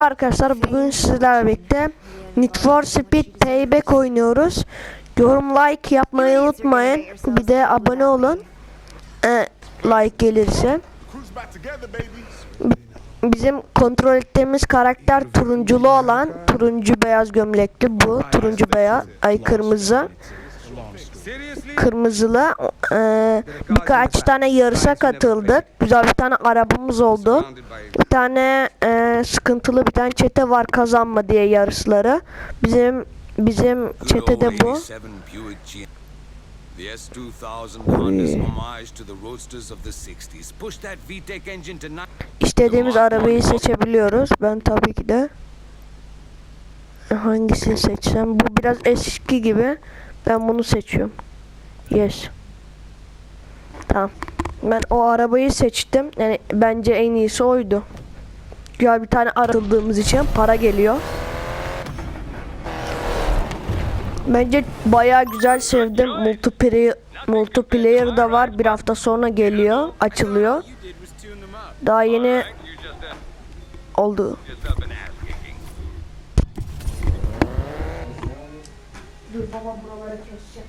Arkadaşlar bugün sizlerle birlikte Need for Speed Payback oynuyoruz. Yorum like yapmayı unutmayın. Bir de abone olun. Ee, like gelirse. Bizim kontrol ettiğimiz karakter turunculu olan turuncu beyaz gömlekli bu. Turuncu beyaz ay kırmızı. Kırmızılı ee, birkaç tane yarışa katıldık. Güzel bir tane arabamız oldu. Bir tane ee, sıkıntılı bir tane çete var kazanma diye yarışları. Bizim bizim çetede bu. The S2000 Honda's homage to the roadsters of the 60s. Push that VTEC engine to. İstediğimiz arabayı seçebiliyoruz. Ben tabii ki de hangisini seçsem? Bu biraz eski gibi. Ben bunu seçiyorum. Yes. Tamam. Ben o arabayı seçtim. Yani bence en iyisi oydu. Güzel bir tane aratıldığımız için para geliyor. Bence bayağı güzel sevdim. Multiplayer multiplayer da var. Bir hafta sonra geliyor, açılıyor. Daha yeni oldu. Dur baba buraları keseceğim.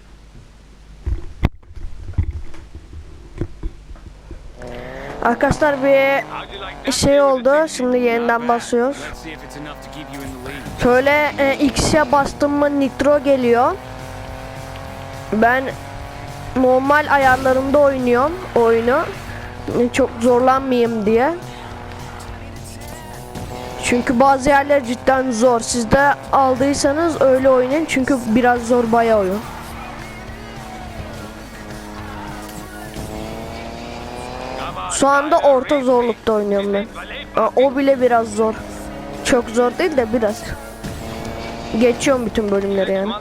Arkadaşlar bir şey oldu. Şimdi yeniden basıyoruz. Şöyle e, X'e bastım mı nitro geliyor. Ben normal ayarlarımda oynuyorum oyunu. Çok zorlanmayayım diye. Çünkü bazı yerler cidden zor. Siz de aldıysanız öyle oynayın. Çünkü biraz zor bayağı oyun. Şu anda orta zorlukta oynuyorum ben. O bile biraz zor. Çok zor değil de biraz. Geçiyorum bütün bölümleri yani.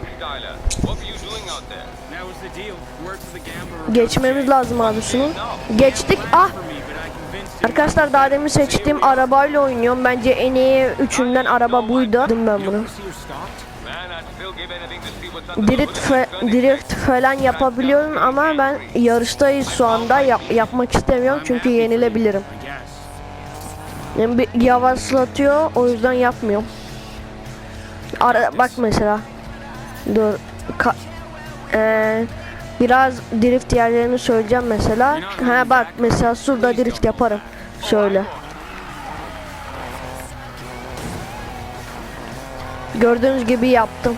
Geçmemiz lazım abi şunu. Geçtik. Ah! Arkadaşlar daha demin seçtiğim arabayla oynuyorum. Bence en iyi üçünden araba buydu. Aldım ben bunu. Drift, drift falan yapabiliyorum ama ben yarıştayız şu anda. Yap- yapmak istemiyorum çünkü yenilebilirim. Yani bir yavaşlatıyor o yüzden yapmıyorum. Ara, bak mesela. Dur. Ka- Eee, biraz drift yerlerini söyleyeceğim mesela. Ha bak mesela şurada drift yaparım. Şöyle. Gördüğünüz gibi yaptım.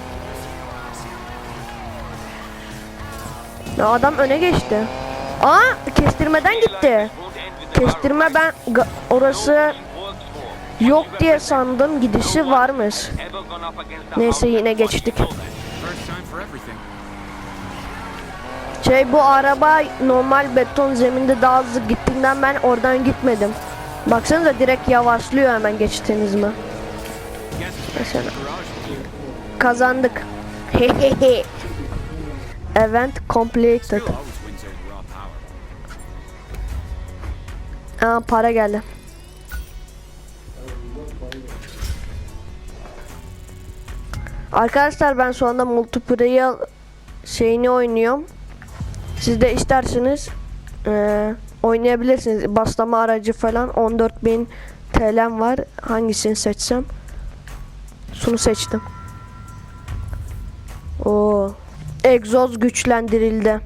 Ya adam öne geçti. Aa kestirmeden gitti. Kestirme ben orası yok diye sandım gidişi varmış. Neyse yine geçtik. Şey bu araba normal beton zeminde daha hızlı gittiğinden ben oradan gitmedim. Baksanıza direkt yavaşlıyor hemen geçtiniz mi? Mesela. Kazandık. Hehehe. Event completed. Aa para geldi. Arkadaşlar ben şu anda multiplayer şeyini oynuyorum. Siz de isterseniz eee, oynayabilirsiniz. Baslama aracı falan 14.000 TL'm var. Hangisini seçsem? Şunu seçtim. Oo. Egzoz güçlendirildi.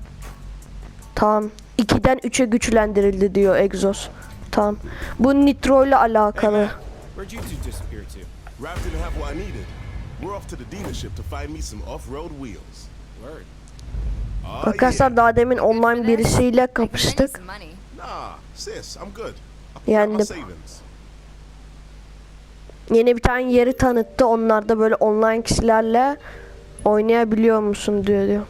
Tamam. 2'den 3'e güçlendirildi diyor egzoz. Tamam. Bu nitro ile alakalı. Oh, Arkadaşlar daha demin online birisiyle kapıştık. Yendim. Yeni bir tane yeri tanıttı. Onlar da böyle online kişilerle oynayabiliyor musun diyor diyor.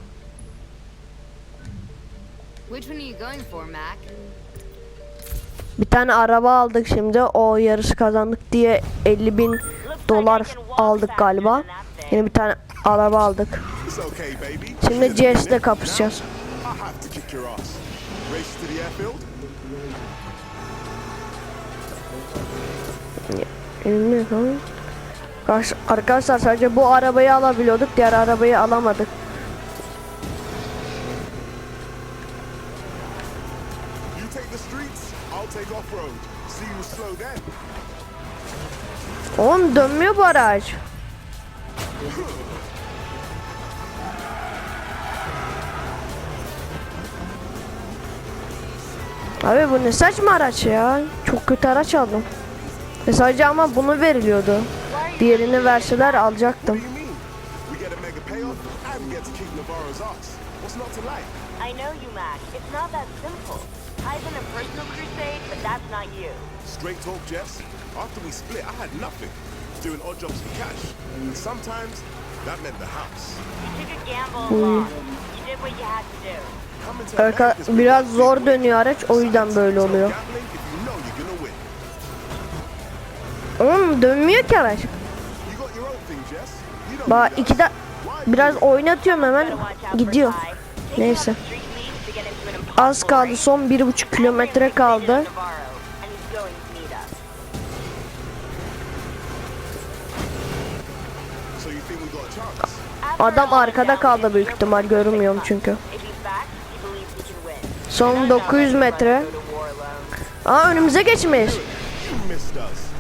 Bir tane araba aldık şimdi. O yarışı kazandık diye 50 bin dolar aldık galiba. Yeni bir tane araba aldık. Şimdi CS'de kapışacağız. I have Arkadaşlar sadece bu arabayı alabiliyorduk. Diğer arabayı alamadık. Oğlum dönmüyor bu araç. Abi bu ne saçma araç ya. Çok kötü araç aldım. E sadece ama bunu veriliyordu. Diğerini verseler alacaktım. I know you, Mac. It's not that simple. I've been a personal crusade, but that's not you. Straight talk, Jess. After we split, I had nothing. Doing odd jobs for cash. And sometimes, that meant the house. You took a gamble along. You did what you had to do. Coming to Arka, America's biraz zor dönüyor araç o yüzden böyle oluyor. Oğlum dönmüyor ki araç. Bak iki de biraz oynatıyorum hemen gidiyor. Neyse. Az kaldı son bir buçuk kilometre kaldı. Adam arkada kaldı büyük ihtimal six çünkü. Son And I 900 know metre. Aa önümüze geçmiş.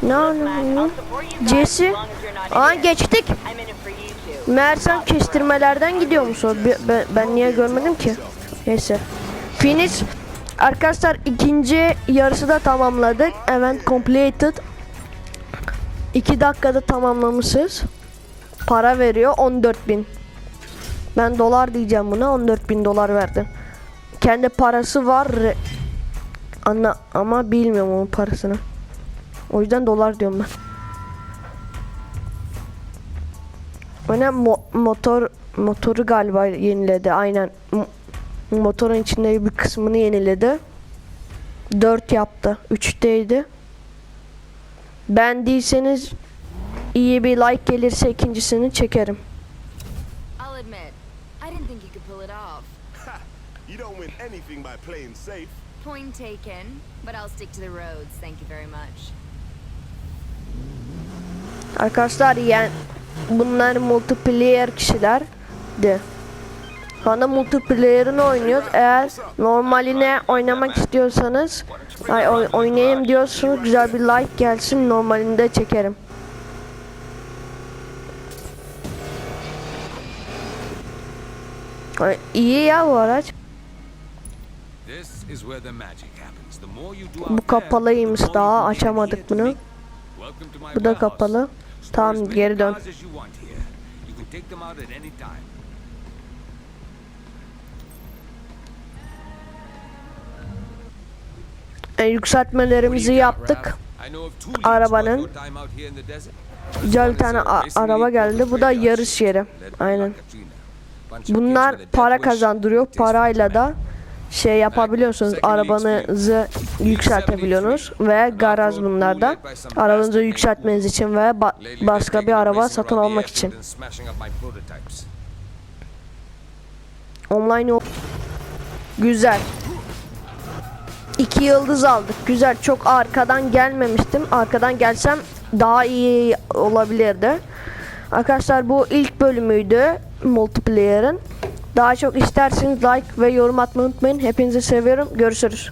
Ne oluyor? Jesse. Aa geçtik. Meğersem kestirmelerden gidiyor musun? Ben, ben niye görmedim ki? Neyse. Finish. Arkadaşlar ikinci yarısı da tamamladık. Event completed. 2 dakikada tamamlamışız. Para veriyor 14.000. Ben dolar diyeceğim buna 14.000 dolar verdi. Kendi parası var. Anla ama bilmiyorum onun parasını. O yüzden dolar diyorum ben. Öne mo- motor motoru galiba yeniledi. Aynen. M- motorun içinde bir kısmını yeniledi. 4 yaptı. 3'teydi. Beğendiyseniz iyi bir like gelirse ikincisini çekerim. You don't win anything by playing safe. Point taken, but I'll stick to the roads, thank you very much. Arkadaşlar yani bunlar multiplayer kişilerdi. Şu anda multiplayer'ını oynuyoruz. Eğer normaline oynamak istiyorsanız ay, oy- oynayayım diyorsanız güzel bir like gelsin normalinde çekerim. Ay, İyi ya bu araç. Bu kapalıymış daha açamadık bunu. Bu da kapalı. Tamam geri dön. E, yükseltmelerimizi yaptık. Arabanın. Güzel bir tane araba geldi. Bu da yarış yeri. Aynen. Bunlar para kazandırıyor. Parayla da şey yapabiliyorsunuz. Arabanızı yükseltebiliyorsunuz ve garaj bunlarda. Arabanızı yükseltmeniz için ve ba- başka bir araba satın almak için. Online Güzel. İki yıldız aldık. Güzel. Çok arkadan gelmemiştim. Arkadan gelsem daha iyi olabilirdi. Arkadaşlar bu ilk bölümüydü multiplayer'ın. Daha çok isterseniz like ve yorum atmayı unutmayın. Hepinizi seviyorum. Görüşürüz.